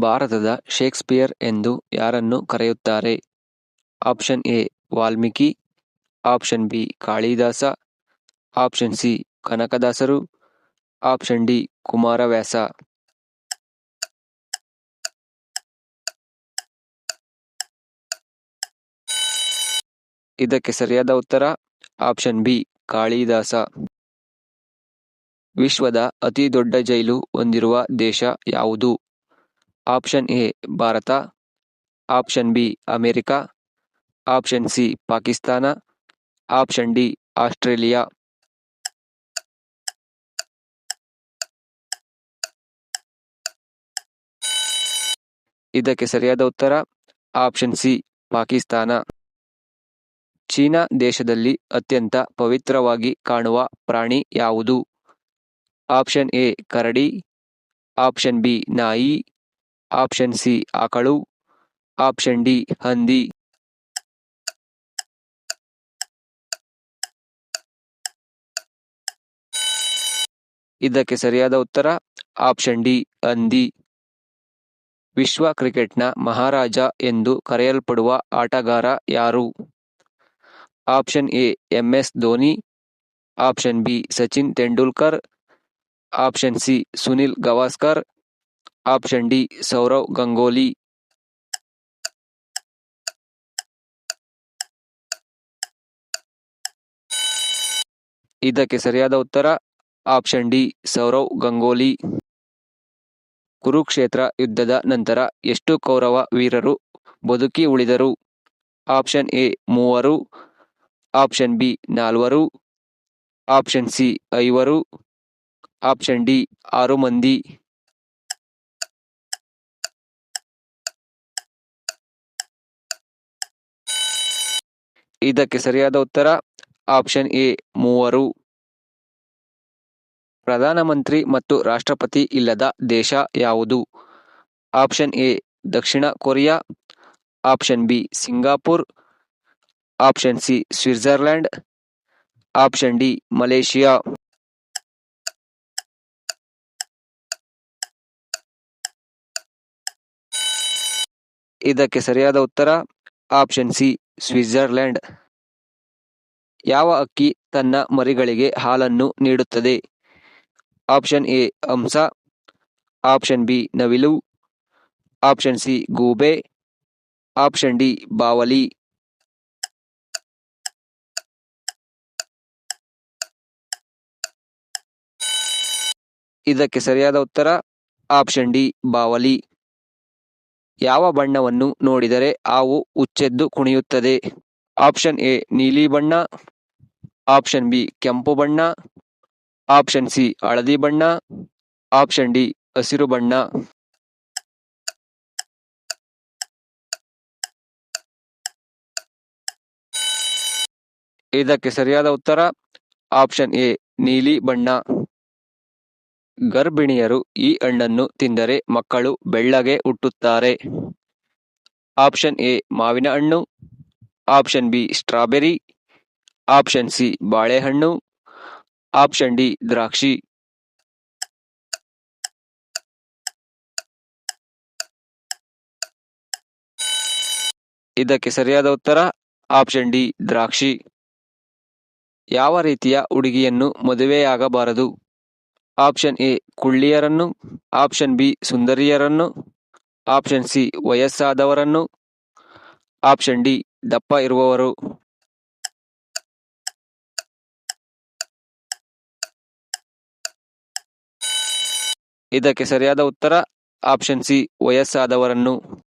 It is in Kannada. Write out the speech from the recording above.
ಭಾರತದ ಶೇಕ್ಸ್ಪಿಯರ್ ಎಂದು ಯಾರನ್ನು ಕರೆಯುತ್ತಾರೆ? Option A, Valmiki. Option B, Kalidasa. Option C, ಕನಕದಾಸರು. Option D, Kumaravyasa. ಇದಕ್ಕೆ ಸರಿಯಾದ ಉತ್ತರ, ಆಪ್ಷನ್ ಬಿ, ಕಾಳಿದಾಸ. ವಿಶ್ವದ ಅತಿ ದೊಡ್ಡ ಜೈಲು ಹೊಂದಿರುವ ದೇಶ ಯಾವುದು? Option A, Bharat. Option B, America. Option C, Pakistan. Option D, Australia. ಇದಕ್ಕೆ ಸರಿಯಾದ ಉತ್ತರ, ಆಪ್ಷನ್ ಸಿ, ಪಾಕಿಸ್ತಾನ. ಚೀನಾ ದೇಶದಲ್ಲಿ ಅತ್ಯಂತ ಪವಿತ್ರವಾಗಿ ಕಾಣುವ ಪ್ರಾಣಿ ಯಾವುದು? ಆಪ್ಷನ್ ಎ, ಕರಡಿ. ಆಪ್ಷನ್ ಬಿ, ನಾಯಿ. ಆಪ್ಷನ್ ಸಿ ಆಕಳು ಆಪ್ಷನ್ ಡಿ ಹಂದಿ ಇದಕ್ಕೆ ಸರಿಯಾದ ಉತ್ತರ ಆಪ್ಷನ್ ಡಿ ಹಂದಿ ವಿಶ್ವ ಕ್ರಿಕೆಟ್ನ ಮಹಾರಾಜ ಎಂದು ಕರೆಯಲ್ಪಡುವ ಆಟಗಾರ ಯಾರು? Option A M S Dhoni option B Sachin Tendulkar option C Sunil Gavaskar option D Sourav, Ganguly. ಇದಕ್ಕೆ ಸರಿಯಾದ ಉತ್ತರ ಆಪ್ಷನ್ ಡಿ ಸೌರವ್, ಗಂಗೋಲಿ. ಕುರುಕ್ಷೇತ್ರ ಯುದ್ಧದ ನಂತರ ಎಷ್ಟು ಕೌರವ ವೀರರು ಬದುಕಿ ಉಳಿದರು? ಆಪ್ಷನ್ ಎ ಮೂವರು, ಆಪ್ಷನ್ ಬಿ ನಾಲ್ವರು, ಆಪ್ಷನ್ ಸಿ ಐವರು, ಆಪ್ಷನ್ ಡಿ ಆರು ಮಂದಿ. ಇದಕ್ಕೆ ಸರಿಯಾದ ಉತ್ತರ ಆಪ್ಷನ್ ಎ, ಮೂವರು. ಪ್ರಧಾನಮಂತ್ರಿ ಮತ್ತು ರಾಷ್ಟ್ರಪತಿ ಇಲ್ಲದ ದೇಶ ಯಾವುದು? Option A, Dakshina Korea. Option B, Singapore. Option C, Switzerland. Option D, Malaysia. ಇದಕ್ಕೆ ಸರಿಯಾದ ಉತ್ತರ ಆಪ್ಷನ್ ಸಿ ಸ್ವಿಟ್ಜರ್ಲ್ಯಾಂಡ್ ಯಾವ ಅಕ್ಕಿ ತನ್ನ ಮರಿಗಳಿಗೆ ಹಾಲನ್ನು ನೀಡುತ್ತದೆ? ಆಪ್ಷನ್ ಎ ಹಂಸ ಆಪ್ಷನ್ ಬಿ, ನವಿಲು. ಆಪ್ಷನ್ ಸಿ, ಗೂಬೆ. ಆಪ್ಷನ್ ಡಿ, ಬಾವಲಿ. ಇದಕ್ಕೆ ಸರಿಯಾದ ಉತ್ತರ ಆಪ್ಷನ್ ಡಿ, ಬಾವಲಿ. ಯಾವ ಬಣ್ಣವನ್ನು ನೋಡಿದರೆ ಹಾವು ಉಚ್ಚೆದ್ದು ಕುಣಿಯುತ್ತದೆ? ಆಪ್ಷನ್ ಎ, ನೀಲಿ ಬಣ್ಣ. ಆಪ್ಷನ್ ಬಿ, ಕೆಂಪು ಬಣ್ಣ. ಆಪ್ಷನ್ ಸಿ, ಹಳದಿ ಬಣ್ಣ. ಆಪ್ಷನ್ ಡಿ, ಹಸಿರು ಬಣ್ಣ. ಇದಕ್ಕೆ ಸರಿಯಾದ ಉತ್ತರ, ಆಪ್ಷನ್ ಎ, ನೀಲಿ ಬಣ್ಣ. ಗರ್ಭಿಣಿಯರು ಈ ಹಣ್ಣನ್ನು ತಿಂದರೆ ಮಕ್ಕಳು ಬೆಳ್ಳಗೆ ಹುಟ್ಟುತ್ತಾರೆ. ಆಪ್ಷನ್ ಎ, ಮಾವಿನ ಹಣ್ಣು. Option B, strawberry. Option C, ಬಾಳೆಹಣ್ಣು. ಆಪ್ಷನ್ ಡಿ, ದ್ರಾಕ್ಷಿ. ಇದಕ್ಕೆ ಸರಿಯಾದ ಉತ್ತರ, ಆಪ್ಷನ್ ಡಿ, ದ್ರಾಕ್ಷಿ. ಯಾವ ರೀತಿಯ ಹುಡುಗಿಯನ್ನು ಮದುವೆಯಾಗಬಾರದು? ಆಪ್ಷನ್ ಎ, ಕುಳ್ಳಿಯರನ್ನು. ಆಪ್ಷನ್ ಬಿ, ಸುಂದರಿಯರನ್ನು. ಆಪ್ಷನ್ ಸಿ, ವಯಸ್ಸಾದವರನ್ನು. ಆಪ್ಷನ್ ಡಿ, ದಪ್ಪ ಇರುವವರು. ಇದಕ್ಕೆ ಸರಿಯಾದ ಉತ್ತರ, ಆಪ್ಷನ್ ಸಿ, ವಯಸ್ಸಾದವರನ್ನು.